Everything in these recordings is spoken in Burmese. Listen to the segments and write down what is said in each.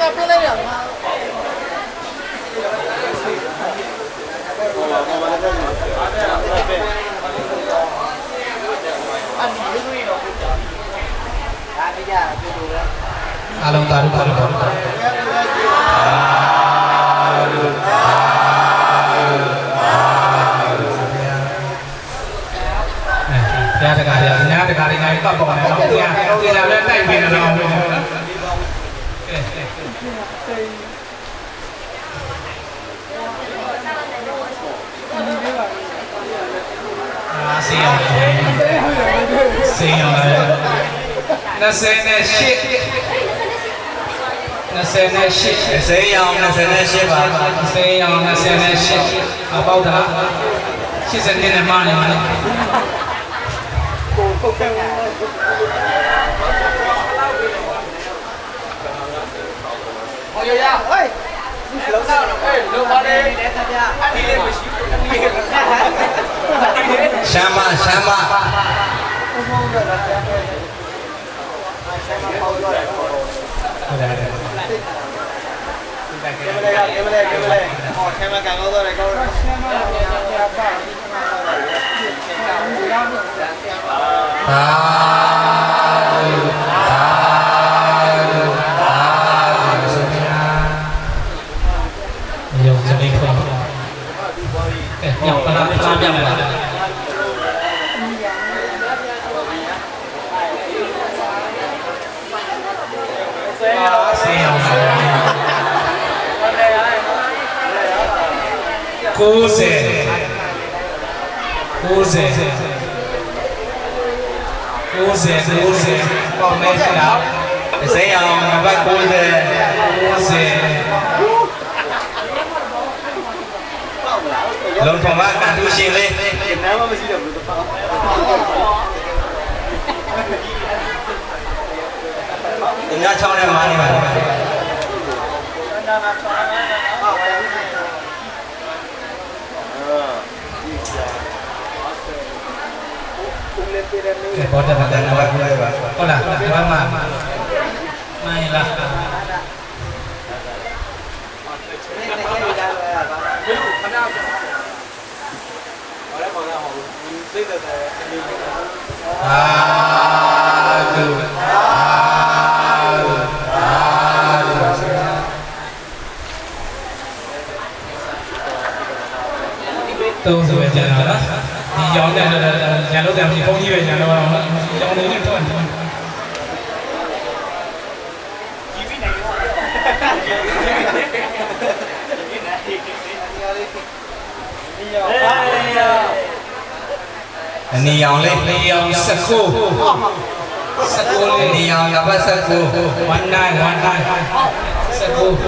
该不累了吗？Alam taruh taruh taruh taruh. ra được cả nhà được cả ngày các bạn lòng nha khi nào lên đây thì là lòng စီအောင်စီအောင်လည်း28 28ဆေးရောင်28ပါစေးအောင်28အပေါက်တာ80နဲ့မှနေမှာလေဟောရရဟေးလုံးစားတော့ဟေးလုံးပါတယ်အဲ့ဒီလေးမရှိဘူးအဲ့ဒီလေးရှမ်းမရှ sama-sama Ah. হবে আল্লাহ Cuse. Cuse. Cuse, cuse. Começa. Desenha, vai cuse. Cuse. ลงผมว่าการทุชิงเลยเห็นนะว่ามันชิดอยู่ตรงปากถึงหน้าช่องได้มานี่มาคือบอสจะทำงานอะไรก็ได้บ้างก็หลักว่ามาไม่ละไม่ได้เวลาบ้าง 都是为这样的。你要那那那，前头咱们你放几元钱了吧？要那你赚。哎呀！Ni yang le ni yang seku. Seku ni yang apa seku? Pandai pandai. Seku.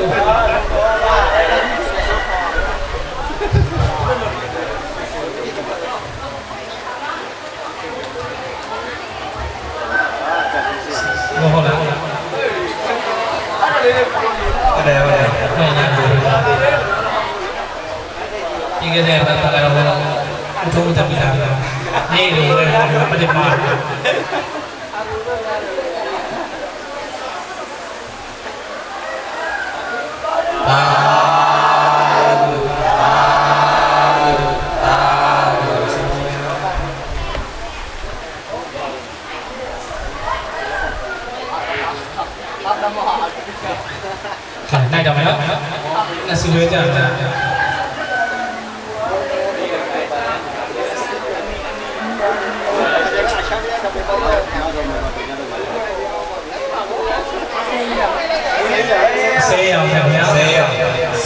Hola. Ada ada. Tiga dia tak ada. Antum tak bilang. นี่เลยนะครับปฏิภาณตานตานตานขันได้จำไหมครับน่าซื้อเยอะจัง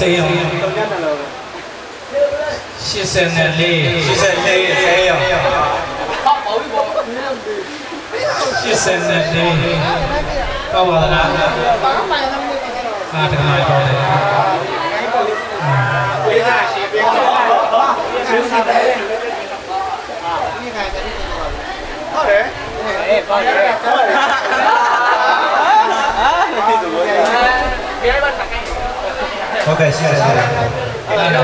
sale She said Nelly She said Nelly. Sale She said Nelly Có bao giờ nào À được rồi rồi Hãy subscribe cho kênh Ghiền Mì Gõ Để không bỏ lỡ những video hấp dẫn 好，感谢谢谢。来来来，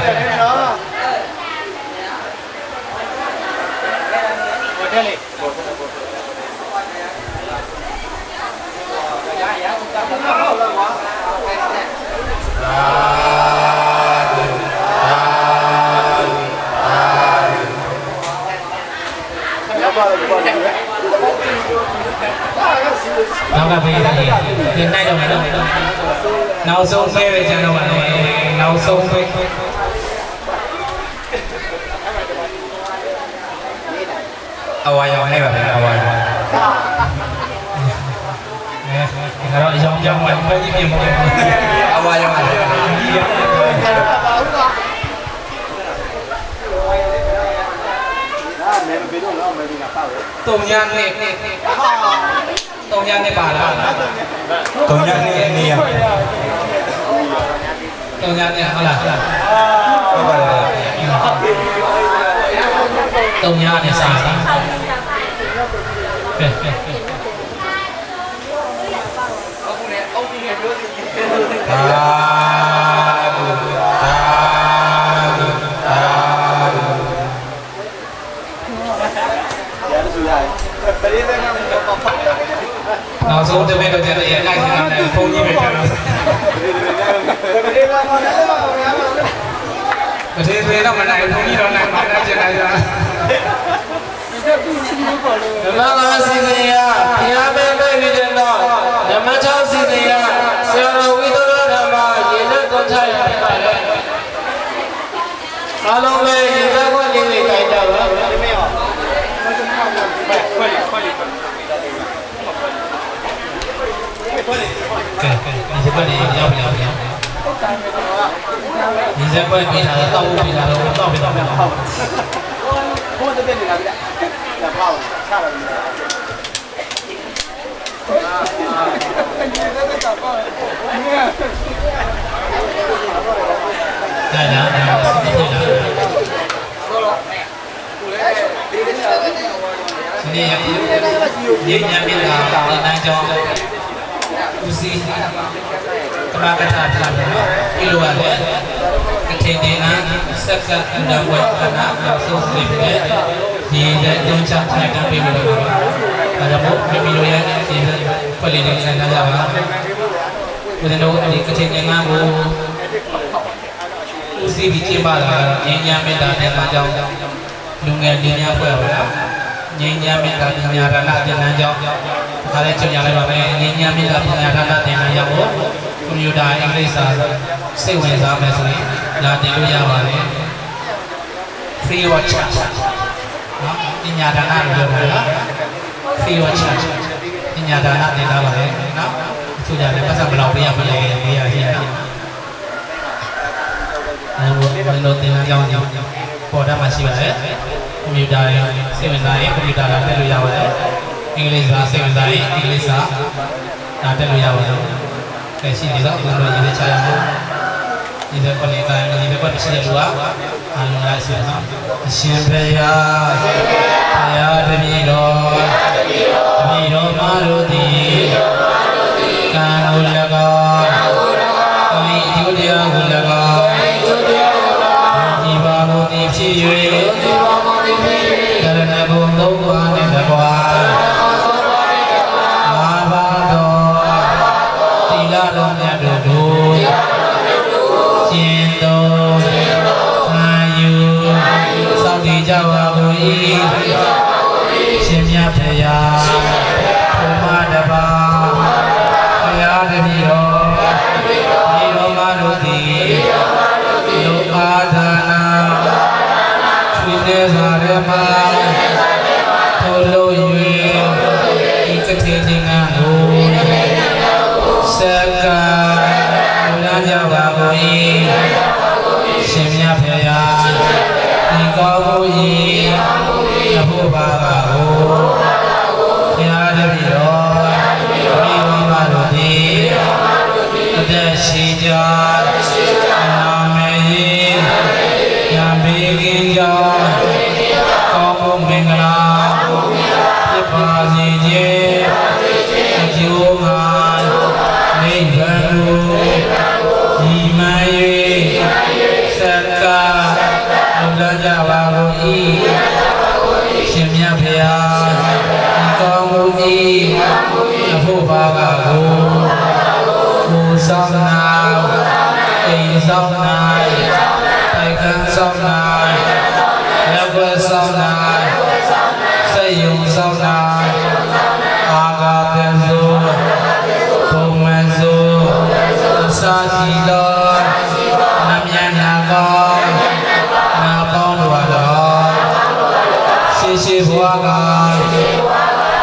我这里。啊！Nào gặp gì thì hiện nay đồng đâu, Nào sông phê về đâu đồng này Nào sông phê Awal yang ni bang, awal. Kalau jom jom, awal yang ni. Awal yang ni. tổng nhân này tổng nhân này bà là tổng nhân này này à tổng nhân này là tổng nhân này sao à နောက်ဆုံးတစ်မိနစ်တော့ကျန်တယ်ရလိုက်နေတာနဲ့ဖုန်းကြီးပဲကျန်တော့ပရိသတ်ကပရိသတ်ကလည်းပါပါများပါမသေးသေးတော့မနိုင်ဘုန်းကြီးတော့နိုင်မှာတတ်ကျင်လိုက်တာဓမ္မလာစီစဉ်ရဘုရားပဲ kể thì sẽ đi nhau nhau nhau thì sẽ quay bị là tao bị là tao bị tao bị tao 我这边的那个，那跑下来了。啊啊！你那个咋跑？你看。再聊聊，继续聊。今天也也也也别打，你难教。 ဦးစီးတမကထာပြလာပြီလိုရတယ်ကထိန်နေနာစက္ကအန္တဝေခဏနောက်ဆုံးစီပဲဒီလက်တွန်းချထိုင်တန်းပေးလို့ပါဒါကြောင့်မို့မိမိတို့ရဲ့ဒီဖွက်လေးတွေဆန္ဒကြပါဦးဇင်းတို့ဒီကထိန်နေနာကိုဦးစီးပြီးကျင်းပတာငြိမ်းချမ်းမေတ္တာနဲ့အားကြောင့်လူငယ်လူများဖွဲ့ပါလားငြိမ်းချမ်းမေတ္တာပညာရဏအကျဉ်းကြောင့် ဒါလည်းကြင်ရလိုက်ပါမယ်ငြိမ်းချမ်းမေတ္တာပညာရဏသင်္ကန်းရောက်ဖို့ကွန်ပျူတာအင်္ဂလိပ်စာစိတ်ဝင်စားမယ်ဆိုရင်လာတင်လို့ရပါတယ် free of charge နော်ပညာဒါနလို့ပြောတာလား free of charge ပညာဒါနသင်ထားပါတယ်နော်သူကြတယ်ပတ်စံဘယ်လောက်ပေးရမလဲပေးရရှိရအဲဘယ်လိုသင်တန်းကြောင်းပေါ်တတ်မှရှိပါတယ်ကွန်ပျူတာရဲ့စိတ်ဝင်စားရင်ကွန်ပျူတာကတက်လို့ရပါတယ် အင်္ဂလိပ်စာစိတ်ဝင်စားရင်အင်္ဂလိပ်စာဒါတက်လို့ရပါတယ်ကဲရှိနေတော့ဘယ်လိုရေးချရမလဲဒီဘက်ကနေတိုင်းဒီဘက်ကနေရှိတဲ့လူကအာလုံးလိုက်ရှိတယ်နော်အရှင်ဘုရားဘုရားတပည့် ရှိဘွားက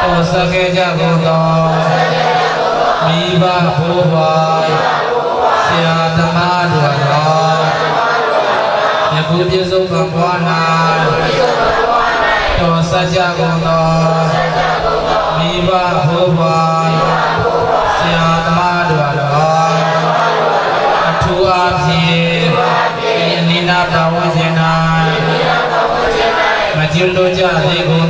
ပေါ်စခဲ့ကြကုန်သောမိဘဘိုးဘွားဆရာသမားတို့တော်ယခုပြည့်စုံကဘွား၌ပေါ်စကြကုန်သောမိဘဘိုးဘွား जिंदो जाने गो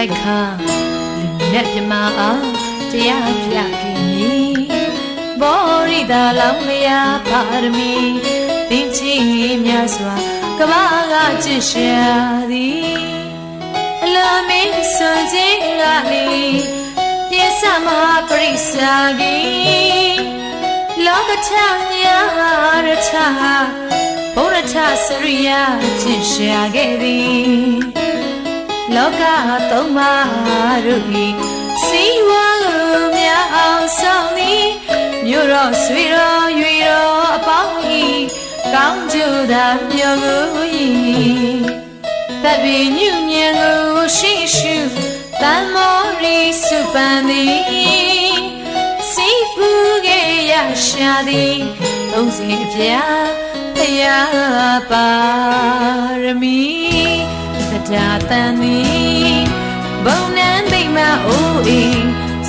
တိုက်ခါလူနဲ့ပြမအားတရားပြကိနီဘောရိတာလောင်းလျာပါရမီသင်ချီမြတ်စွာကဘာကကြည်ရှာသည်အလာမင်းစွန်ခြင်းကလေးပြေသမပရိစ္ဆာကြီးလောကထညာရထဘုရထစရိယာကြည်ရှာခဲ့သည် လောကသုံးပါးတို့ဤစီဝါကိုမြအောင်ဆောင်သည်မြို့တော်ဆွေတော်ရွေတော်အပေါင်းဤကောင်းကျိုးသာမြော်ကိုဤတပ်ပင်ညဉ့်ညံကိုရှိရှုတန်မောရီစုပန်သည်စီပူကေရရှာသည်သုံးစဉ်ပြဖယားပါရမီ တရားတန်သည်ဘုံနန်းမိမအိုးဤ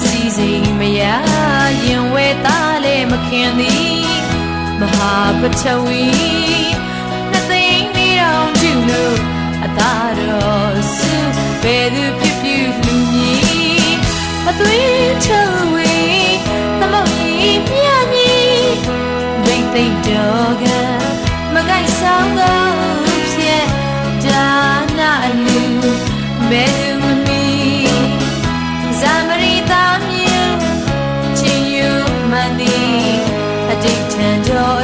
စီစိမ်မရရင်ဝဲသားလည်းမခင်သည်မဟာပထဝီနှစ်သိန်းနေတော်ကျူလို့အသာတော်စုဘယ်သူဖြစ်ဖြစ်လူမည်မသွေးချဝေသမုတ်ကြီးမြမည်ဒိတ်သိမ့်တော်ကမကိုက်ဆောင်သော ချင်းယူမန်သည်အတိတ်ထံတော်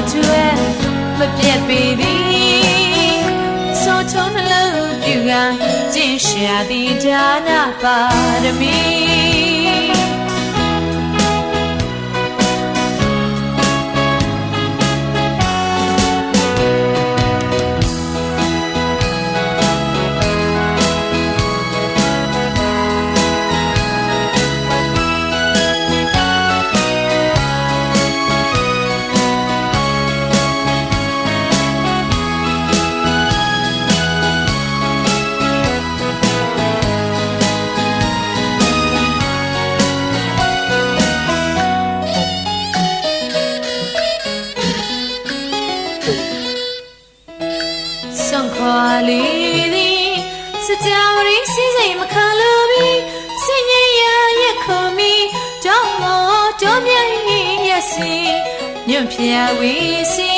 ညွန့်ဖျားဝေးစီ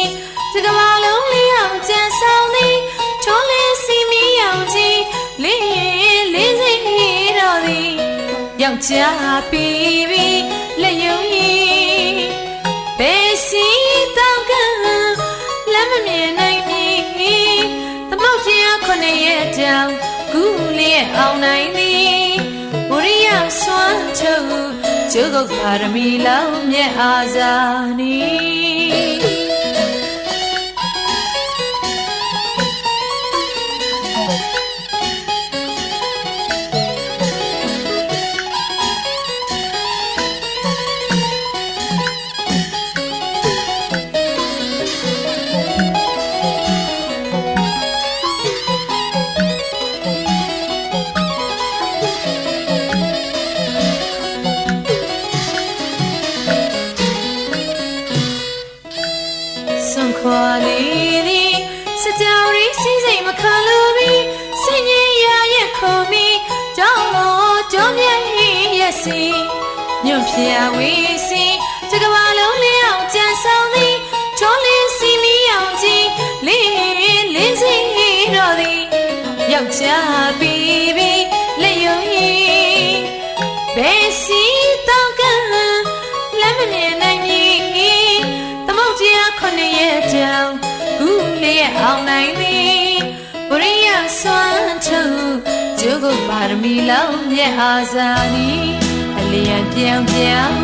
တကမာလုံးလေးအောင်ကြံဆောင်သည်ချိုးလေးစီမီအောင်ကြီးလေးရင်လေးစိမ်တော်သည်ယောက်ျားပြီးပြီးလက်ယုံရင်ဘယ်စီတောက်ကလက်မမြင်နိုင်မည်သမုတ်ကြီးခုနှစ်ရဲ့တောင်ကူလျက်အောင်နိုင်သည် ထုတ်ကျုပ်ကုတ်ပါရမီလောင်းမြတ်အာဇာနီ ယောက်ျားပြီးပြီးလက်ယုံရင်ဘယ်စီတောက်ကလက်မမြင်နိုင်မည်သမုတ်ကြီးခုနှစ်ရဲ့တောင်ကူလျက်အောင်နိုင်သည်ဝရိယစွမ်းထုတ်ကျုပ်ကိုပါရမီလောင်းမြတ်အာဇာနီအလျံပြောင်းပြောင်း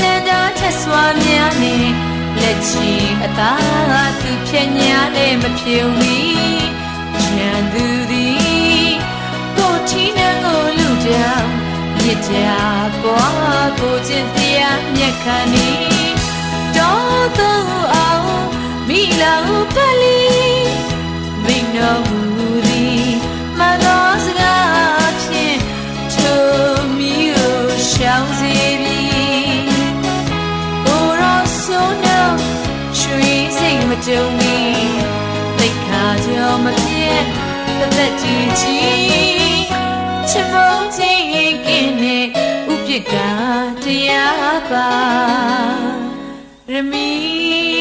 လန်တာထက်စွာများနေလက်ချီအသာသူဖြည့်ညာလည်းမဖြုံမီချမ်းသူသည်ကို ချီနှံကိုလူကြောင်မြစ်ကြပွားကိုချင်းတရားမျက်ခံနေတော်သူအောင်မိလောင်ပလီမိနောမူသည်မနောစကားဖြင့်သူမျိုးရှောင်စီပြီကိုရောဆိုးနောရွှေစိတ်မတုံမီသိခါကြောမပြည့် that you teach. စ်မုန်းခြင်းကင်းနေဥပိ္ပကတရားပါရမီ